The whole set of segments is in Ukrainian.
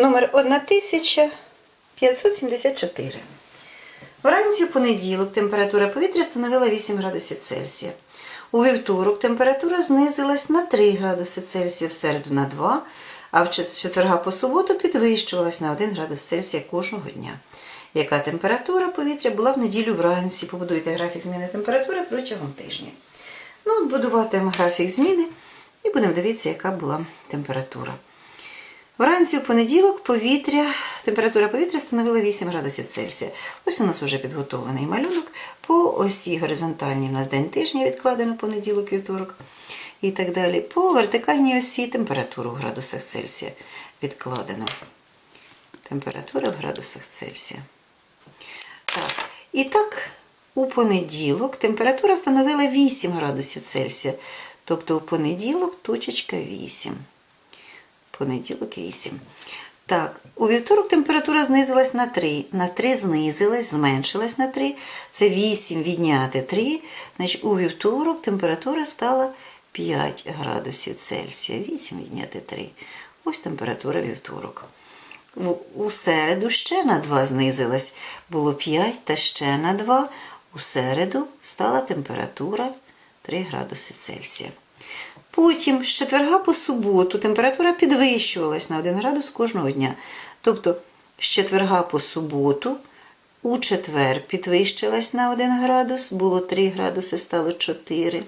Номер 1574. Вранці в понеділок температура повітря становила 8 градусів Цельсія. У вівторок температура знизилась на 3 градуси Цельсія, в середу на 2, а в четверга по суботу підвищувалась на 1 градус Цельсія кожного дня. Яка температура повітря була в неділю вранці? Побудуйте графік зміни температури протягом тижня. Ну, от будуватимемо графік зміни і будемо дивитися, яка була температура. Вранці у понеділок повітря, температура повітря становила 8 градусів Цельсія. Ось у нас вже підготовлений малюнок. По осі горизонтальній у нас день тижня відкладено понеділок, вівторок і так далі. По вертикальній осі температуру в градусах Цельсія відкладено. Температура в градусах Цельсія. Так. І так, у понеділок температура становила 8 градусів Цельсія. Тобто у понеділок точечка 8. Понеділок 8. Так, у вівторок температура знизилась на 3. На 3 знизилась, зменшилась на 3. Це 8 відняти 3. Значить, у вівторок температура стала 5 градусів Цельсія. 8 відняти 3. Ось температура вівторок. У- У середу ще на 2 знизилась. Було 5 та ще на 2. У середу стала температура 3 градуси Цельсія. Потім з четверга по суботу температура підвищувалась на 1 градус кожного дня. Тобто з четверга по суботу у четвер підвищилась на 1 градус, було 3 градуси, стало 4.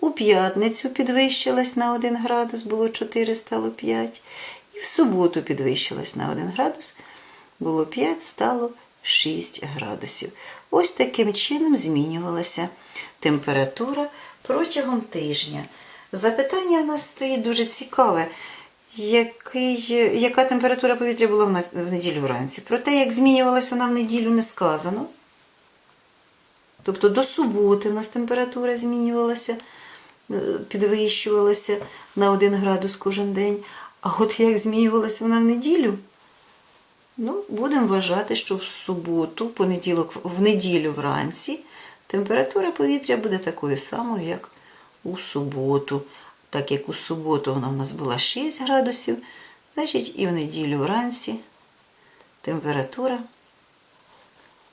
У п'ятницю підвищилась на 1 градус, було 4, стало 5. І в суботу підвищилась на 1 градус, було 5, стало 6 градусів. Ось таким чином змінювалася температура протягом тижня. Запитання в нас стоїть дуже цікаве. Який, яка температура повітря була в нас в неділю вранці? Про те, як змінювалася вона в неділю, не сказано. Тобто до суботи в нас температура змінювалася, е, підвищувалася на 1 градус кожен день. А от як змінювалася вона в неділю? Ну, будемо вважати, що в суботу, понеділок, в неділю вранці температура повітря буде такою самою, як у суботу. Так як у суботу вона в нас була 6 градусів, значить і в неділю вранці температура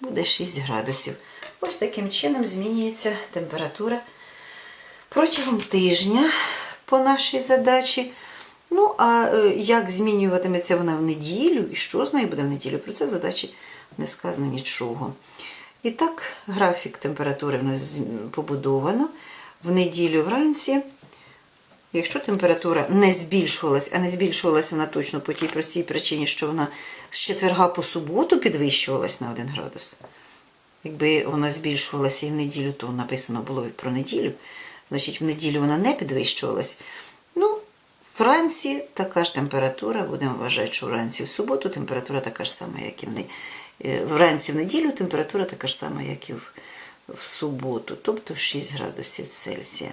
буде 6 градусів. Ось таким чином змінюється температура протягом тижня по нашій задачі. Ну, а е, як змінюватиметься вона в неділю і що з нею буде в неділю, про це задачі не сказано нічого. І так, графік температури в нас побудовано. В неділю вранці, якщо температура не збільшувалась, а не збільшувалася вона точно по тій простій причині, що вона з четверга по суботу підвищувалась на 1 градус. Якби вона збільшувалася і в неділю, то написано було про неділю. Значить, в неділю вона не підвищувалась. Ну, вранці така ж температура, будемо вважати, що вранці в суботу температура така ж сама, як і в вранці в неділю температура така ж сама, як і в, в суботу, тобто 6 градусів Цельсія.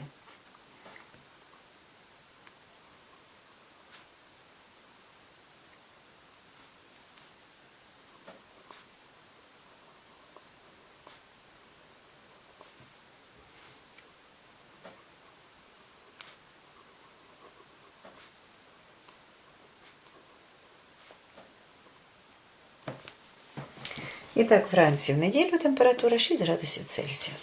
І так, вранці в неділю температура 6 градусів Цельсія.